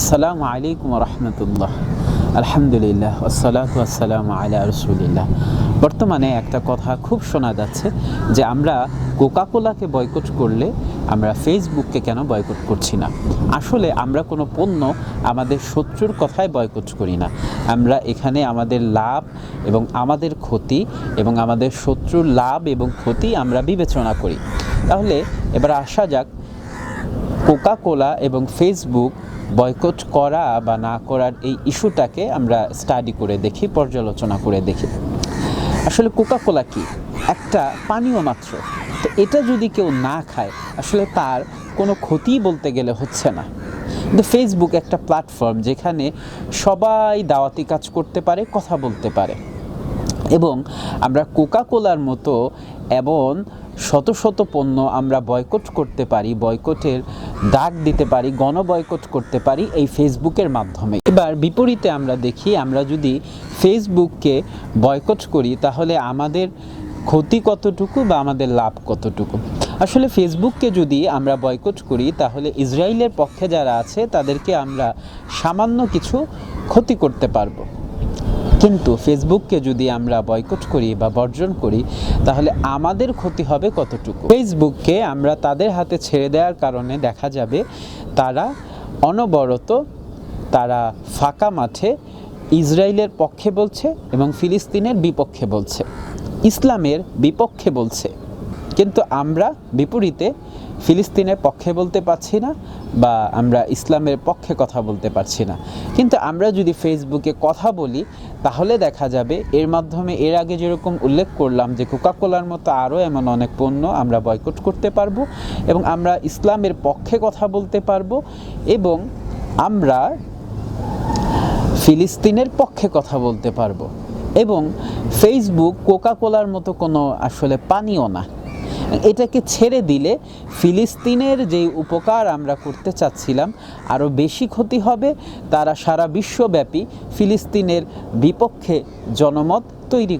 আসসালামু আলাইকুম রহমতুল্লাহ। আলহামদুলিল্লাহ আসসালাতু আসসালামু আলা রসুলিল্লাহ। বর্তমানে একটা কথা খুব শোনা যাচ্ছে যে আমরা কোকাকোলাকে বয়কট করলে আমরা ফেসবুককে কেন বয়কট করছি না? আসলে আমরা কোনো পণ্য আমাদের শত্রুর কথায় বয়কট করি না। আমরা এখানে আমাদের লাভ এবং আমাদের ক্ষতি এবং আমাদের শত্রুর লাভ এবং ক্ষতি আমরা বিবেচনা করি। তাহলে এবার আসা যাক কোকা কোলা এবং ফেসবুক বয়কট করা বা না করার এই ইস্যুটাকে আমরা স্টাডি করে দেখি, পর্যালোচনা করে দেখি। আসলে কোকা কোলা কি? একটা পানীয় মাত্র। তো এটা যদি কেউ না খায়, আসলে তার কোনো ক্ষতি বলতে গেলে হচ্ছে না। কিন্তু ফেসবুক একটা প্ল্যাটফর্ম যেখানে সবাই দাওয়াতি কাজ করতে পারে, কথা বলতে পারে। এবং আমরা কোকা কোলার মতো এমন শত শত পণ্য আমরা বয়কট করতে পারি বয়কটের ডাক দিতে পারি, গণ বয়কট করতে পারি এই ফেসবুকের মাধ্যমে। এবার বিপরীতে আমরা দেখি, আমরা যদি ফেসবুককে বয়কট করি, তাহলে আমাদের ক্ষতি কতটুকু বা আমাদের লাভ কতটুকু? আসলে ফেসবুককে যদি আমরা বয়কট করি, তাহলে ইসরায়েলের পক্ষে যারা আছে, তাদেরকে আমরা সামান্য কিছু ক্ষতি করতে পারব। কিন্তু ফেসবুককে যদি আমরা বয়কট করি বা বর্জন করি, তাহলে আমাদের ক্ষতি হবে কতটুকু? ফেসবুককে আমরা তাদের হাতে ছেড়ে দেওয়ার কারণে দেখা যাবে তারা অনবরত তারা ফাঁকা মাঠে ইসরায়েলের পক্ষে বলছে এবং ফিলিস্তিনের বিপক্ষে বলছে। ইসলামের বিপক্ষে বলছে। কিন্তু আমরা বিপরীতে ফিলিস্তিনের পক্ষে বলতে পারছি না বা আমরা ইসলামের পক্ষে কথা বলতে পারছি না। কিন্তু আমরা যদি ফেসবুকে কথা বলি, তাহলে দেখা যাবে এর মাধ্যমে এর আগে যেরকম উল্লেখ করলাম যে কোকাকোলার মতো আরও এমন অনেক পণ্য আমরা বয়কট করতে পারব এবং আমরা ইসলামের পক্ষে কথা বলতে পারব এবং আমরা ফিলিস্তিনের পক্ষে কথা বলতে পারব। এবং ফেসবুক কোকাকোলার মতো কোনো আসলে পানীয় না। এটাকে ছেড়ে দিলে ফিলিস্তিনের যে উপকার আমরা করতে চাচ্ছিলাম আরও বেশি ক্ষতি হবে। তারা সারা বিশ্বব্যাপী ফিলিস্তিনের বিপক্ষে জনমত তৈরি